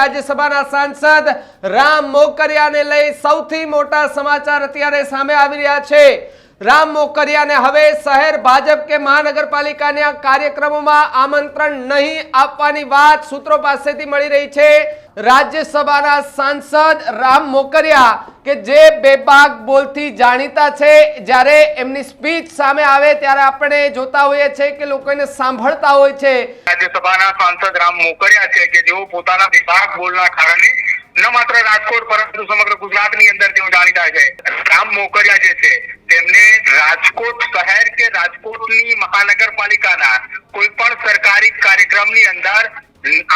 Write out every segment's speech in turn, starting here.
રાજ્યસભાના સાંસદ રામ મોકરિયાને લઈ સૌથી મોટા સમાચાર અત્યારે સામે આવી રહ્યા છે. રામ મોકરિયાને હવે શહેર ભાજપ કે મહાનગરપાલિકાના કાર્યક્રમોમાં આમંત્રણ નહીં આપવાની વાત સૂત્રો પાસેથી મળી રહી છે. રાજ્યસભાના સાંસદ રામ મોકરિયા કે જે બેબાક બોલથી જાણીતા છે, જ્યારે એમની સ્પીચ સામે આવે ત્યારે આપણે જોતા હોઈએ છીએ કે લોકો એને સાંભળતા હોય છે. રાજ્યસભાના સાંસદ રામ મોકરિયા છે કે જેઓ પોતાના વિભાગ બોલના કારણે ન માત્ર રાજકોટ, પરંતુ સમગ્ર ગુજરાતની અંદર તેઓ જાણીતા છે. રામ મોકરિયા જે છે, તેમને રાજકોટ શહેર કે રાજકોટની મહાનગરપાલિકાના કોઈ પણ સરકારી કાર્યક્રમની અંદર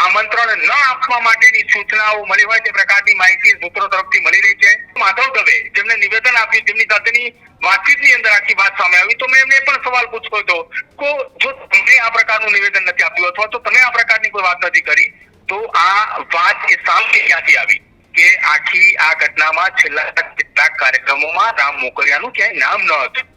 આમંત્રણ ન આપવા માટેની સૂચનાઓ મળી હોય તે પ્રકારની માહિતી સૂત્રો તરફથી મળી રહી છે. માધવ દવે જેમને નિવેદન આપ્યું તેમની સાથેની વાતચીતની અંદર આખી વાત સામે આવી, તો મેં એમને પણ સવાલ પૂછ્યો હતો કે જો તમે આ પ્રકારનું નિવેદન નથી આપ્યું અથવા તો તમે આ પ્રકારની કોઈ વાત નથી કરી તો આ વાત એ સામે ક્યાંથી આવી? કે આખી આ ઘટનામાં છેલ્લા કેટલાક કાર્યક્રમોમાં રામ મોકરિયાનું ક્યાંય નામ ન હતું.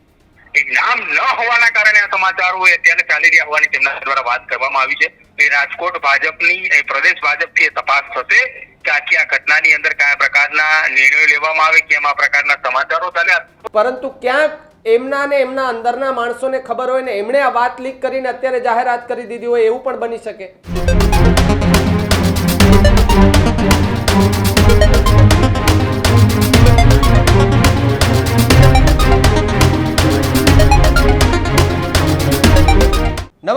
એ નામ ન હોવાના કારણે આ સમાચારો અત્યારે ચાલી રહ્યા હોવાની તેમના દ્વારા વાત કરવામાં આવી છે. એ રાજકોટ ભાજપની પ્રદેશ ભાજપથી તપાસ થશે કે આખી આ ઘટનાની અંદર કયા પ્રકારના નિર્ણયો લેવામાં આવે, કેમ આ પ્રકારના સમાચારો ચાલ્યા. પરંતુ ક્યાંક એમના ને એમના અંદરના માણસોને ખબર હોય ને, એમણે આ વાત લીક કરીને અત્યારે જાહેરાત કરી દીધી હોય એવું પણ બની શકે.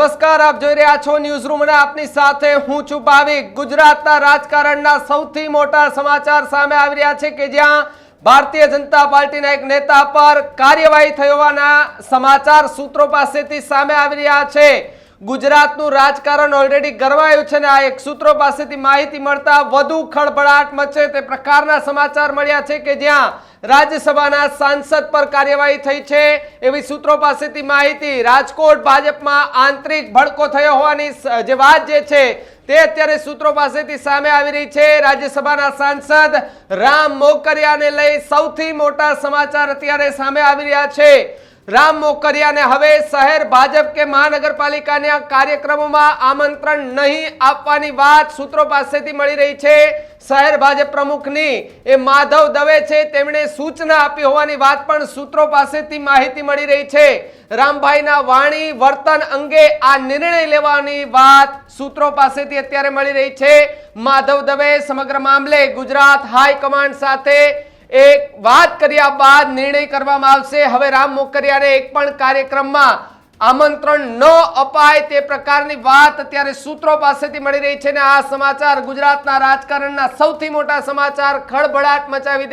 નમસ્કાર, આપ જોઈ રહ્યા છો ન્યૂઝ રૂમ અને આપની સાથે હું છું ભાવિક. ગુજરાતના રાજકારણના સૌથી મોટા સમાચાર સામે આવી રહ્યા છે કે જ્યાં ભારતીય જનતા પાર્ટીના એક નેતા પર કાર્યવાહી થઈ સમાચાર સૂત્રો પાસેથી સામે આવી રહ્યા છે. ગુજરાતનું રાજકારણ ઓલરેડી ગરમાયું છે ને આ એક સૂત્રો પાસેથી માહિતી મળતા વધુ ખળભળાટ મચે તે પ્રકારના સમાચાર મળ્યા છે કે જ્યાં રાજ્યસભાના સાંસદ પર કાર્યવાહી થઈ છે. એવી સૂત્રો પાસેથી માહિતી રાજકોટ ભાજપમાં આંતરિક ભડકો થયો હોવાની જે વાત જે છે તે અત્યારે સૂત્રો પાસેથી સામે આવી રહી છે. રાજ્યસભાના સાંસદ રામ મોકરિયાને લઈ સૌથી મોટા સમાચાર અત્યારે સામે આવી રહ્યા છે. રામ મોકરિયાને હવે શહેર ભાજપ કે મહાનગરપાલિકાના કાર્યક્રમોમાં આમંત્રણ નહીં આપવાની વાત સૂત્રો પાસેથી મળી રહી છે. શહેર ભાજપ પ્રમુખની એ માધવ દવે છે, તેમણે સૂચના આપી હોવાની વાત પણ સૂત્રો પાસેથી માહિતી મળી રહી છે. રામભાઈના વાણી, વર્તન અંગે આ નિર્ણય લેવાની વાત સૂત્રો પાસેથી અત્યારે મળી રહી છે. માધવ દવે સમગ્ર મામલે ગુજરાત હાઈકમાન્ડ સાથે એક વાત કર્યા બાદ નિર્ણય કરવામાં આવશે. હવે રામ મોકરિયાને એક પણ કાર્યક્રમમાં આમંત્રણ ન અપાય તે પ્રકારની વાત અત્યારે સૂત્રો પાસેથી મળી રહી છે ને આ સમાચાર ગુજરાતના રાજકારણના સૌથી મોટા સમાચાર ખળભળાટ મચાવી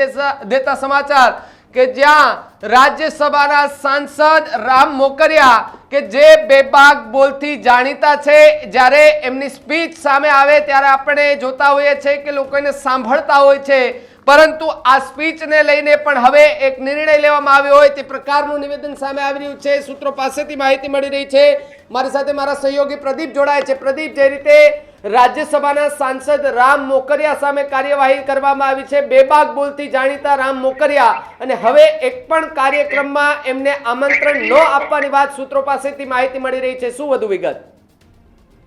દેતા સમાચાર કે જ્યાં રાજ્યસભાના સાંસદ રામ મોકરિયા કે જે બેબાક બોલથી જાણીતા છે, જ્યારે એમની સ્પીચ સામે આવે ત્યારે આપણે જોતા હોઈએ છીએ કે લોકો એને સાંભળતા હોય છે. પરંતુ આ સ્પીચને લઈને પણ હવે એક નિર્ણય લેવામાં આવ્યો હોય તે પ્રકારનું નિવેદન સામે આવી રહ્યું છે. સૂત્રો પાસેથી માહિતી મળી રહી છે. મારી સાથે મારા સહયોગી પ્રદીપ જોડાય છે. પ્રદીપ, જે રીતે રાજ્યસભાના સાંસદ રામ મોકરિયા સામે કાર્યવાહી કરવામાં આવી છે, બેબાક બોલથી જાણીતા રામ મોકરિયા અને હવે એક પણ કાર્યક્રમમાં એમને આમંત્રણ ન આપવાની વાત સૂત્રો પાસેથી માહિતી મળી રહી છે. શું વધુ વિગત?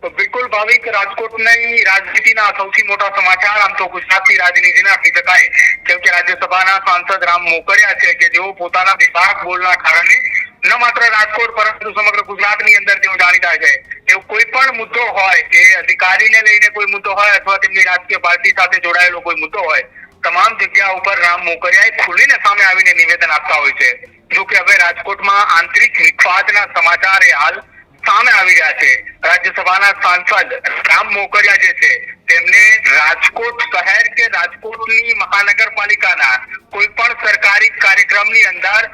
બિલકુલ ભાવિક રાજકોટની રાજનીતિના સૌથી મોટા સમાચાર, આમ તો ગુજરાતની રાજનીતિના આપી શકાય. કેમ કે રાજ્યસભાના સાંસદ રામ મોકરિયા છે કે જેઓ પોતાના વિભાગ બોલના કારણે ન માત્ર રાજકોટ પરંતુ સમગ્ર ગુજરાતની અંદર તેઓ જાણીતા છે. એવો કોઈ પણ મુદ્દો હોય કે અધિકારીને લઈને કોઈ મુદ્દો હોય અથવા તેમની રાજકીય પાર્ટી સાથે જોડાયેલો કોઈ મુદ્દો હોય, તમામ જગ્યા ઉપર રામ મોકરિયાએ ખુલીને સામે આવીને નિવેદન આપતા હોય છે. જો કે હવે રાજકોટમાં આંતરિક વિખવાદના સમાચાર એ હાલ સામે આવી રહ્યા છે. રાજ્યસભાના સાંસદ રામ મોકરિયા જે છે, તેમને રાજકોટ શહેર કે રાજકોટની મહાનગરપાલિકાના કોઈ પણ સરકારી કાર્યક્રમની અંદર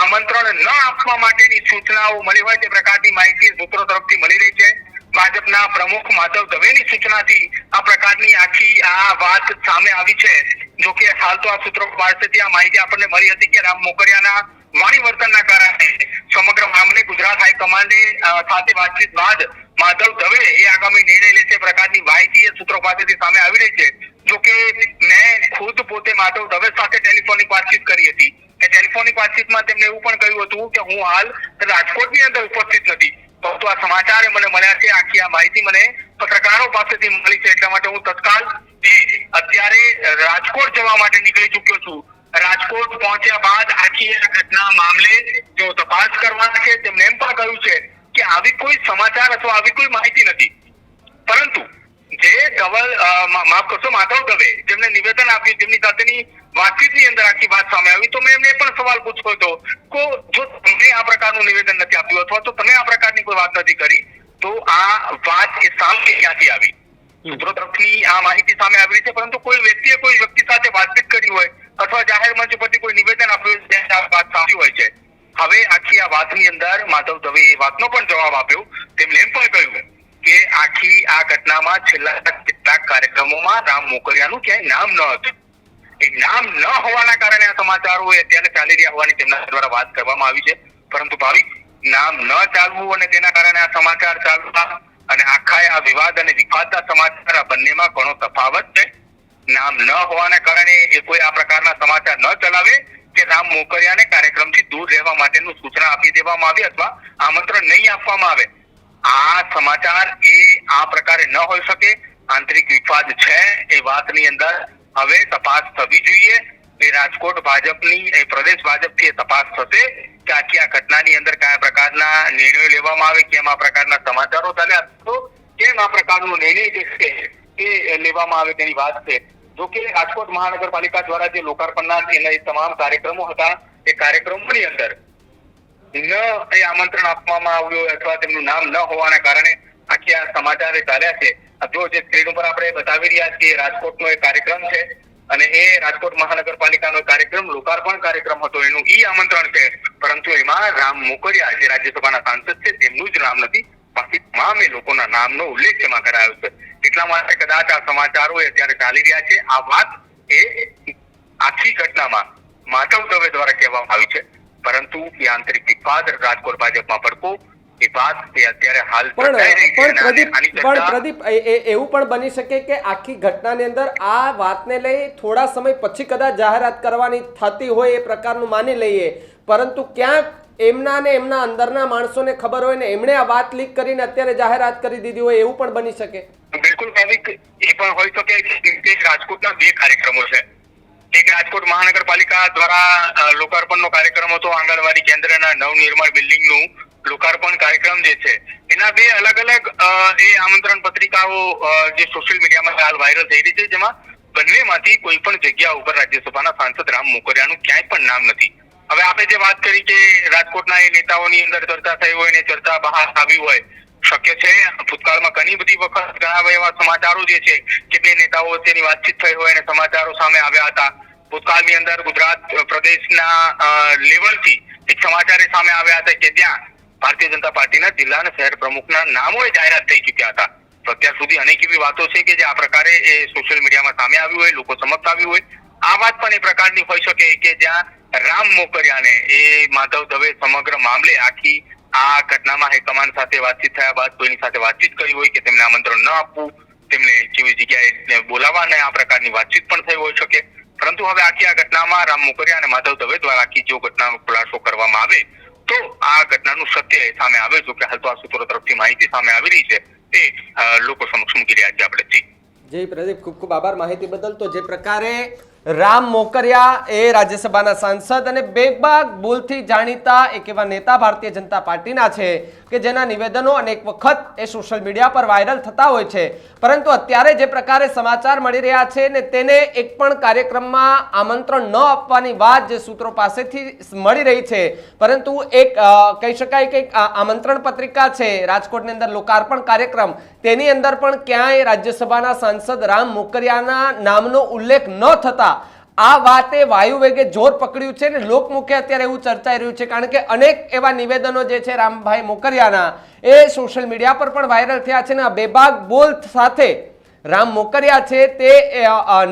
આમંત્રણ ન આપવા માટેની સૂચનાઓ મળી હોય તે પ્રકારની માહિતી સૂત્રો તરફથી મળી રહી છે. ભાજપના પ્રમુખ માધવ દવેની સૂચનાથી આ પ્રકારની આખી આ વાત સામે આવી છે. જો કે હાલ તો આ સૂત્રો પાસેથી આ માહિતી આપણને મળી હતી કે રામ મોકરિયાના વાણી વર્તનના કારણે સમગ્ર મામલે ગુજરાત હાઈકમાન્ડે સાથે વાતચીત બાદ માધવ દવે એ આગામી નિર્ણય લેશે પ્રકારની માહિતી સૂત્રો પાસેથી સામે આવી રહી છે. જો કે મેં ખુદ પોતે માધવ દવે સાથે ટેલિફોનિક વાતચીત કરી હતી. એ ટેલિફોનિક વાતચીતમાં તેમણે એવું પણ કહ્યું હતું કે હું હાલ રાજકોટની અંદર ઉપસ્થિત નથી. પરંતુ આ સમાચાર મને મળ્યા છે, આખી આ માહિતી મને પત્રકારો પાસેથી મળી છે. એટલા માટે હું તત્કાલ અત્યારે રાજકોટ જવા માટે નીકળી ચૂક્યો છું. રાજકોટ પહોંચ્યા બાદ આખી આ ઘટના મામલે તેઓ તપાસ કરવાના છે તેમણે એમ પણ કહ્યું છે કે આવી કોઈ સમાચાર અથવા આવી કોઈ માહિતી નથી. પરંતુ જે ધવલ માફ કરશો માધવ દવે જેમને નિવેદન આપ્યું તેમની સાથેની વાતચીતની અંદર આખી વાત સામે આવી તો મેં એમને પણ સવાલ પૂછ્યો હતો કે જો તમને આ પ્રકારનું નિવેદન નથી આપ્યું અથવા તો તમે આ પ્રકારની કોઈ વાત નથી કરી તો આ વાત એ સામે ક્યાંથી આવી? સૂત્રો તરફની આ માહિતી સામે આવી છે પરંતુ કોઈ વ્યક્તિએ કોઈ વ્યક્તિ સાથે વાતચીત કરી હોય અથવા જાહેર મંચ પરથી કોઈ નિવેદન આપ્યું આ વાત સાચી હોય છે. હવે આખી આ વાતની અંદર માધવ દવે એ વાતનો પણ જવાબ આપ્યો. તેમણે એમ પણ કહ્યું કે આખી આ ઘટનામાં છેલ્લા કેટલાક કાર્યક્રમોમાં રામ મોકરિયાનું ક્યાંય નામ ન હતું. એ નામ ન હોવાના કારણે આ સમાચારો અત્યારે ચાલી રહ્યા હોવાની તેમના દ્વારા વાત કરવામાં આવી છે. પરંતુ ભાવિક નામ ન ચાલવું અને તેના કારણે આ સમાચાર ચાલવા અને આખા આ વિવાદ અને વિવાદના સમાચાર આ બંનેમાં ઘણો તફાવત છે. નામ ન હોવાના કારણે એ કોઈ આ પ્રકારના સમાચાર ન ચલાવે કે રામ મોકરિયાને કાર્યક્રમથી દૂર રહેવા માટેનું સૂચના આપી દેવામાં આવે અથવા આમંત્રણ નહીં આપવામાં આવે. આ સમાચાર એ આ પ્રકારે ન હોઈ શકે. આંતરિક વિવાદ છે એ વાતની અંદર હવે તપાસ થવી જોઈએ એ રાજકોટ ભાજપની એ પ્રદેશ ભાજપથી એ તપાસ થશે કે આખી આ ઘટનાની અંદર કયા પ્રકારના નિર્ણયો લેવામાં આવે, કેમ આ પ્રકારના સમાચારો ચાલ્યા તો કેમ આ પ્રકારનો નિર્ણય છે એ લેવામાં આવે તેની વાત છે. જો કે રાજકોટ મહાનગરપાલિકા દ્વારા જે લોકાર્પણના એના તમામ કાર્યક્રમો હતા, એ કાર્યક્રમોની અંદર ન એ આમંત્રણ આપવામાં આવ્યું અથવા તેમનું નામ ન હોવાના કારણે આખી આ સમાચાર ચાલ્યા છે. જો જે સ્ક્રીન ઉપર આપણે બતાવી રહ્યા છીએ રાજકોટનો એક કાર્યક્રમ છે અને એ રાજકોટ મહાનગરપાલિકાનો કાર્યક્રમ, લોકાર્પણ કાર્યક્રમ હતો. એનું ઈ આમંત્રણ છે. પરંતુ એમાં રામ મોકરિયા, જે રાજ્યસભાના સાંસદ છે, તેમનું જ નામ નથી. બાકી તમામ એ લોકોના નામનો ઉલ્લેખ એમાં કરાયો છે. એટલા માટે કદાચ આ સમાચારો એ અત્યારે ચાલી રહ્યા છે. આ વાત એ આખી ઘટનામાં માધવ દવે દ્વારા કહેવામાં આવી છે. પરંતુ એ આંતરિક વિવાદ રાજકોટ ભાજપમાં પડકો એ વાત એ અત્યારે હાલ પણ ચર્ચાઈ રહી છે. પણ અને પ્રદીપ પણ પ્રદીપ એ- એ- એવું પણ બની શકે કે આખી ઘટનાની અંદર આ વાતને લઈ થોડા સમય પછી કદાચ જાહેરાત કરવાની થતી હોય એ પ્રકારનું માની લઈએ. પરંતુ ક્યાંક એમના ને એમના અંદરના માણસોને ખબર હોય ને એમણે આ વાત લીક કરીને અત્યારે જાહેરાત કરી દીધી હોય એવું પણ બની શકે. બિલકુલ ભાવિક, એ પણ હોઈ શકે રાજકોટના બે કાર્યક્રમો છે. એક રાજકોટ મહાનગરપાલિકા દ્વારા લોકાર્પણનો કાર્યક્રમ હતો, આંગણવાડી કેન્દ્રના નવનિર્માણ બિલ્ડિંગનું લોકાર્પણ કાર્યક્રમ જે છે. એના બે અલગ અલગ એ આમંત્રણ પત્રિકાઓ જે સોશિયલ મીડિયામાં હાલ વાયરલ થઈ રહી છે, જેમાં બંનેમાંથી કોઈ પણ જગ્યા ઉપર રાજ્યસભાના સાંસદ રામ મોકરિયાનું ક્યાંય પણ નામ નથી. હવે આપણે જે વાત કરી કે રાજકોટના એ નેતાઓની અંદર ચર્ચા થઈ હોય ને ચર્ચા બહાર આવી હોય, શક્ય છે? ભૂતકાળમાં ઘણી બધી વખત ઘણા એવા સમાચારો જે છે કે બે નેતાઓ વચ્ચેની વાતચીત થઈ હોય અને સમાચારો સામે આવ્યા હતા. ભૂતકાળની અંદર ગુજરાત પ્રદેશના લેવલથી એક સમાચાર સામે આવ્યા હતા કે ત્યાં ભારતીય જનતા પાર્ટીના જિલ્લા અને શહેર પ્રમુખના નામો એ જાહેરાત થઈ ચૂક્યા હતા. તો અત્યાર સુધી અનેક એવી વાતો છે કે જે આ પ્રકારે એ સોશિયલ મીડિયામાં સામે આવી હોય, લોકો સમક્ષ આવી હોય. આ વાત પણ એ પ્રકારની હોઈ શકે કે જ્યાં રામ મોકરિયાને એ માધવ દવે સમગ્ર મામલે આખી આ ઘટનામાં હાઈકમાન્ડ સાથે વાતચીત થયા બાદ કોઈની સાથે વાતચીત કરી હોય કે તેમને આમંત્રણ ન આપવું, તેમને કેવી જગ્યાએ બોલાવવા ને આ પ્રકારની વાતચીત પણ થઈ હોઈ શકે. પરંતુ હવે આખી આ ઘટનામાં રામ મોકરિયા અને માધવ દવે દ્વારા આખી જો ઘટનાનો ખુલાસો કરવામાં આવે, તો આ ઘટનાનું સત્ય સામે આવે જો કે હાલ તો આ સૂત્રો તરફથી માહિતી સામે આવી રહી છે એ લોકો સમક્ષ મૂકી રહ્યા છે આપણે. જી, પ્રદીપ, ખૂબ ખૂબ આભાર માહિતી બદલ. તો જે પ્રકારે રામ મોકરિયા એ રાજ્યસભાના સાંસદ અને બેબાક બોલથી જાણીતા એક એવા નેતા ભારતીય જનતા પાર્ટીના છે કે જેના નિવેદનો અનેક વખત એ સોશિયલ મીડિયા પર વાયરલ થતા હોય છે. પરંતુ અત્યારે જે પ્રકારે સમાચાર મળી રહ્યા છે ને તેને એક પણ કાર્યક્રમમાં આમંત્રણ ન આપવાની વાત જે સૂત્રો પાસેથી મળી રહી છે. પરંતુ એક કહી શકાય કે આમંત્રણ પત્રિકા છે, રાજકોટની અંદર લોકાર્પણ કાર્યક્રમ, તેની અંદર પણ ક્યાંય રાજ્યસભાના સાંસદ રામ મોકરિયાના નામનો ઉલ્લેખ ન થતા આ વાતે વાયુ વેગે જોર પકડ્યું છે ને લોકમુખે અત્યારે એવું ચર્ચાઈ રહ્યું છે કારણ કે અનેક એવા નિવેદનો જે છે રામભાઈ મોકરિયાના એ સોશિયલ મીડિયા પર પણ વાયરલ થયા છે ને આ બેબાક બોલ સાથે રામ મોકરિયા છે તે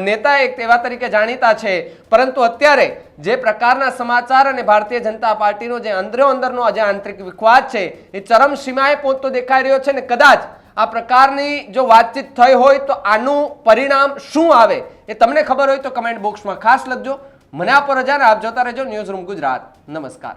નેતા એક એવા તરીકે જાણીતા છે. પરંતુ અત્યારે જે પ્રકારના સમાચાર અને ભારતીય જનતા પાર્ટીનો જે અંદરો અંદરનો જે આંતરિક વિખવાદ છે, એ ચરમસીમાએ પહોંચતો દેખાઈ રહ્યો છે ને કદાચ આ પ્રકારની જો વાતચીત થઈ હોય તો આનું પરિણામ શું આવે એ તમને ખબર હોય તો કમેન્ટ બોક્સમાં ખાસ લખજો. મને આપો રજા ને આપ જોતા રહેજો. News room Gujarat. નમસ્કાર.